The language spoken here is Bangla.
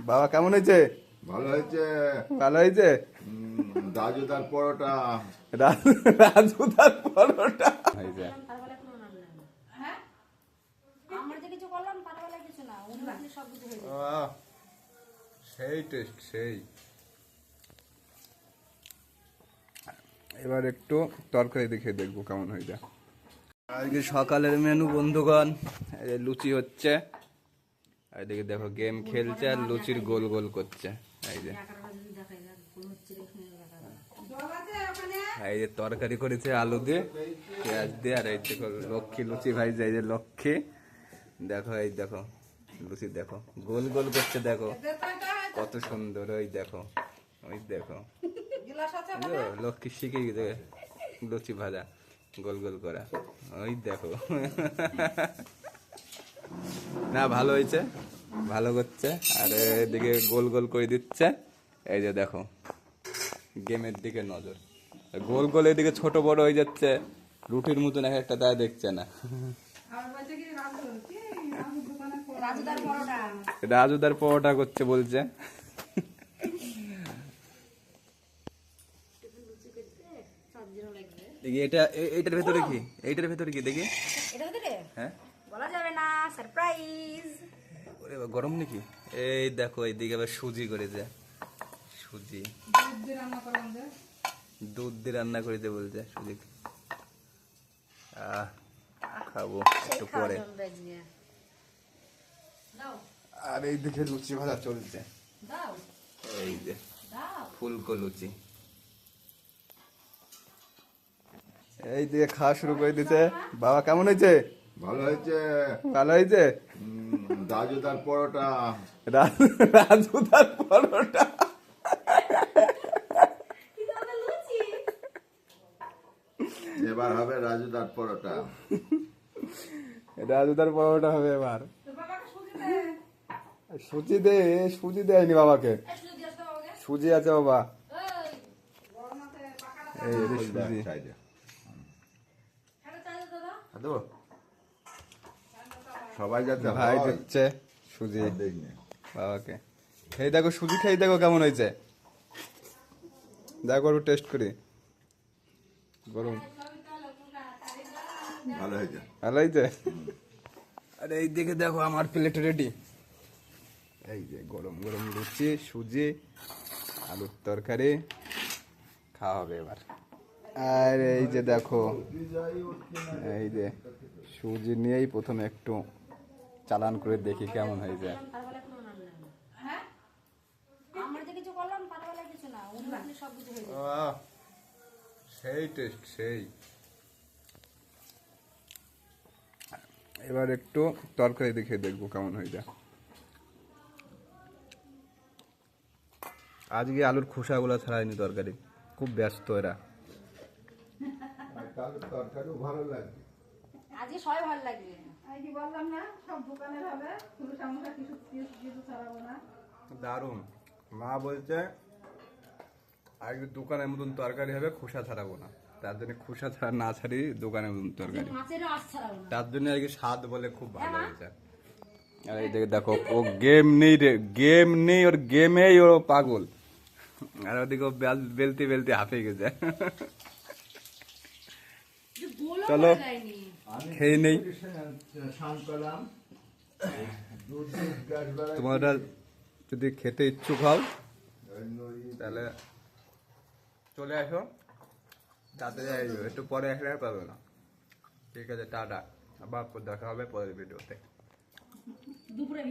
বাবা কেমন হয়েছে? ভালো হয়েছে। ভালো হয়েছে? রাজু তার পরোটা। রাজু তার পরোটা। হয়েছে। হ্যাঁ? সেই টেস্ট সেই। এবার একটু তরকারি দেখে দেখব কেমন হয়ে যায় আজকে সকালের মেনু বন্ধুগণ লুচি হচ্ছে। আর এদিকে দেখো গেম খেলছে আর লুচির গোল গোল করছে। এই যে। দেখা এই যে তরকারি করেছে আলু দিয়ে পেঁয়াজ দিয়ে আর এই দেখো লক্ষ্মী লুচি ভাই এই যে লক্ষ্মী। দেখো এই দেখো লুচি দেখো গোল গোল করছে দেখো। কত সুন্দর ওই দেখো ওই দেখো। লক্ষ্মী শিখে গেছে লুচি ভাজা গোল গোল করা। ওই দেখো। না ভালো হয়েছে। ভালো করছে আর এদিকে গোল গোল করে দিচ্ছে। এই যে দেখো গেমের দিকে নজর। গোল গোল এদিকে ছোট বড় হয়ে যাচ্ছে রুটির মতন এক একটা তা দেখছে না। রাজুদার পরোটা করছে বলছে। দেখি এটা এ- এইটার ভেতরে কি? এইটার ভেতরে কি? দেখি। এটা ভিতরে? হ্যাঁ। বলা যাবে না সারপ্রাইজ ওরে গরম নাকি? এই দেখো এইদিকে আবার সুজি করেছে। সুজি। দুধ দিয়ে রান্না করেছে বলছে সুজি। আহ খাব একটু পরে। আর এই দিকে লুচি ভাজা চলছে। এই যে দাও। ফুলকো লুচি। এই দিকে খাওয়া শুরু করে দিতে বাবা কেমন হয়েছে? ভালো হয়েছে। ভালো হয়েছে? উম, রাজু তার পরোটা। রা- রাজু তার পরোটা। এবার হবে রাজু তার পরোটা। রাজু তার পরোটা হবে এবার। সুজি দে সুজি দেয়নি বাবাকে। সুজি আছে বাবা। এই সুজি। দেবো? সবাই যাতে ভাই দিচ্ছে সুজি। বাবাকে খেয়ে দেখো সুজি খেয়ে দেখো কেমন হয়েছে। দেখো একটু টেস্ট করি। গরম। ভালো হয়েছে? ভালো হয়েছে? আরে এই দিকে দেখো আমার প্লেট রেডি এই যে গরম গরম লুচি সুজি আলুর তরকারি। খাওয়া হবে এবার। আর এই যে দেখো এই যে সুজি নিয়েই প্রথমে একটু চালান করে দেখি কেমন হয়েছে পারবেলা কোনো নাম নেই হ্যাঁ? আমরা যে কিছু করলাম পারবেলা কিছু না উনি আপনি সব কিছু হয়ে যায় আহ, সেই টেস্ট সেই। এবার একটু তরকারি দেখে দেখব কেমন হয়ে যায়। আজকে আলুর খোসাগুলো ছাড়াইনি তরকারি খুব ব্যস্ত এরা। তরকারি ভালো লাগবে আজকে সবাই ভালো লাগবে। আমি কি বললাম না? সব দোকানের হবে শুধু সামোসা কিছু কিছু কিছু ছাড়াবো না। দারুণ। মা বলছে আগে দোকানের মতন তরকারি হবে খোসা ছাড়াবো না। তার জন্য খোসা ছাড়া না ছাড়ি দোকানের মতন তরকারি। না। তার জন্য আর কি স্বাদ বলে খুব ভালো হয়েছে। আর এই দেখে দেখো ও গেম নেই রে গেম নেই ওর গেমেই ও পাগল। আর ওদিকে বেলতে বেলতে হাঁপিয়ে গেছে। চলো। খেয়ে নেই। তোমরা যদি খেতে ইচ্ছুক হও, তাহলে চলে আসো। তাড়াতাড়ি আসবে একটু পরে আর পাবে না। ঠিক আছে, টাটা। আবার দেখা হবে পরের ভিডিওতে। দুপুরে